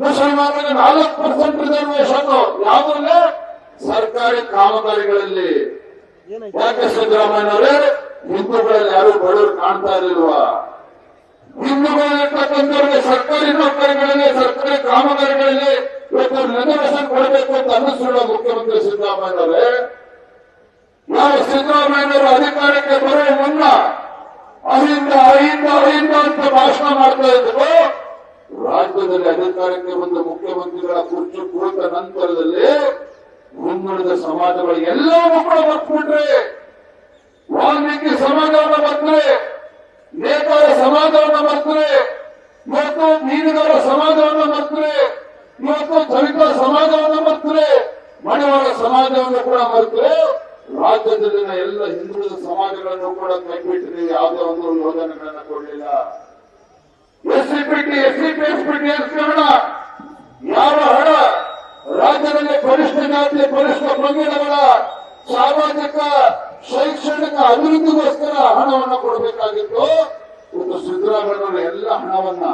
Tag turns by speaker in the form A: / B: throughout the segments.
A: ಮುಸಲ್ಮಾನರಿಗೆ ನಾಲ್ಕು percent reservation ಯಾವುದಲ್ಲ ಸರ್ಕಾರಿ ಕಾಮಗಾರಿಗಳಲ್ಲಿ. ಯಾಕೆ ಸಿದ್ದರಾಮಯ್ಯನವರೇ? ಹಿಂದೂಗಳಲ್ಲಿ ಯಾರು ಬಡವರು ಕಾಣ್ತಾ ಇರಲಿಲ್ವಾ? ಹಿಂದೂಗಳಿರ್ತಕ್ಕಂಥವ್ರಿಗೆ ಸರ್ಕಾರಿ ನೌಕರಿಗಳಲ್ಲಿ, ಸರ್ಕಾರಿ ಕಾಮಗಾರಿಗಳಲ್ಲಿ ಇವತ್ತು ರಿಸರ್ವೇಶನ್ ಕೊಡಬೇಕು ಅಂತ ಅನ್ನಿಸ್ತಿರೋ ಮುಖ್ಯಮಂತ್ರಿ ಸಿದ್ದರಾಮಯ್ಯನವರೇ? ನಾವು ಸಿದ್ದರಾಮಯ್ಯನವರು ಅಧಿಕಾರಕ್ಕೆ ಬರುವ ಮುನ್ನ ಅಹಿಂದ ಅಹಿಂದ ಅಹಿಂದ ಅಂತ ಭಾಷಣ ಮಾಡ್ತಾ ಇದ್ರು. ರಾಜ್ಯದಲ್ಲಿ ಅಧಿಕಾರಕ್ಕೆ ಬಂದ ಮುಖ್ಯಮಂತ್ರಿಗಳ ಕುರ್ಚಿ ಕುಳಿತ ನಂತರದಲ್ಲಿ ಮುಂದುಳಿದ ಸಮಾಜಗಳು ಎಲ್ಲವೂ ಕೂಡ ಮರ್ತ್ಬಿಟ್ರೆ, ವಾಲ್ಮೀಕಿ ಸಮಾಜವನ್ನ ಬರ್ತಾರೆ ನೇತಾರ ಸಮಾಜವನ್ನ ಬರ್ತಾರೆ ಇವತ್ತು ಮೀನುಗಾರ ಸಮಾಜವನ್ನ ಬರ್ತಾರೆ ಇವತ್ತು ದಲಿತ ಸಮಾಜವನ್ನ ಬರ್ತಾರೆ ಮಡಿವಾಳ ಸಮಾಜವನ್ನು ಕೂಡ ಮರ್ತರೆ, ರಾಜ್ಯದಲ್ಲಿನ ಎಲ್ಲ ಹಿಂದುಳಿದ ಸಮಾಜಗಳನ್ನು ಕೂಡ ಕೈಬಿಟ್ಟಿದೆ. ಯಾವುದೇ ಒಂದು ಯೋಜನೆಗಳನ್ನು ಕೊಡಲಿಲ್ಲ. S C SPT T S C P S P S ಹಣ ಯಾವ ಹಣ? ರಾಜ್ಯದಲ್ಲಿ ಪರಿಷ್ಠ ಜಾತಿ ಪರಿಷ್ಠ ಪಂಗಡಗಳ ಸಾಮಾಜಿಕ, ಶೈಕ್ಷಣಿಕ ಅಭಿವೃದ್ಧಿಗೋಸ್ಕರ ಹಣವನ್ನು ಕೊಡಬೇಕಾಗಿತ್ತು. ಒಂದು ಸಿದ್ದರಾಮಯ್ಯನವರ ಎಲ್ಲ ಹಣವನ್ನ,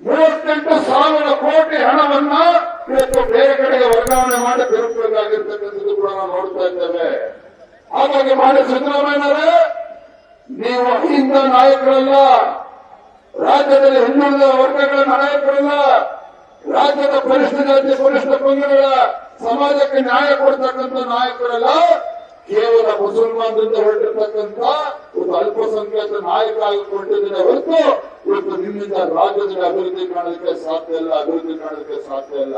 A: ಮೂವತ್ತೆಂಟು ಸಾವಿರ ಕೋಟಿ ಹಣವನ್ನ ಇವತ್ತು ಬೇರೆ ಕಡೆಗೆ ವರ್ಗಾವಣೆ ಮಾಡಿ ತಿರುಗಬೇಕಾಗಿರ್ತಕ್ಕಂಥದ್ದು ಕೂಡ ನಾವು ನೋಡ್ತಾ ಇದ್ದೇವೆ. ಹಾಗಾಗಿ ಮಾಡಿ ಸಿದ್ದರಾಮಯ್ಯನವರೇ, ನೀವು ಇಂಥ ನಾಯಕರಲ್ಲ. ರಾಜ್ಯದಲ್ಲಿ ಹಿಂದುಳಿದ ವರ್ಗಗಳ ನಾಯಕರಲ್ಲ ರಾಜ್ಯದ ಪರಿಷ್ಠ ಜಾತಿ ಪರಿಷ್ಠ ಪಂಗಡಗಳ ಸಮಾಜಕ್ಕೆ ನ್ಯಾಯ ಕೊಡ್ತಕ್ಕಂಥ ನಾಯಕರಲ್ಲ ಕೇವಲ ಮುಸಲ್ಮಾನರಿಂದ ಹೊರಟಿರ್ತಕ್ಕಂಥ ಒಂದು ಅಲ್ಪಸಂಖ್ಯಾತ ನಾಯಕ ಆಗಿಕೊಂಡಿದ್ದೇನೆ ಹೊರತು ಇವತ್ತು ನಿಮ್ಮಿಂದ ರಾಜ್ಯದಲ್ಲಿ ಅಭಿವೃದ್ಧಿ ಕಾಣೋದಕ್ಕೆ ಸಾಧ್ಯ ಇಲ್ಲ, ಅಭಿವೃದ್ಧಿ ಕಾಣೋದಕ್ಕೆ ಸಾಧ್ಯ ಇಲ್ಲ.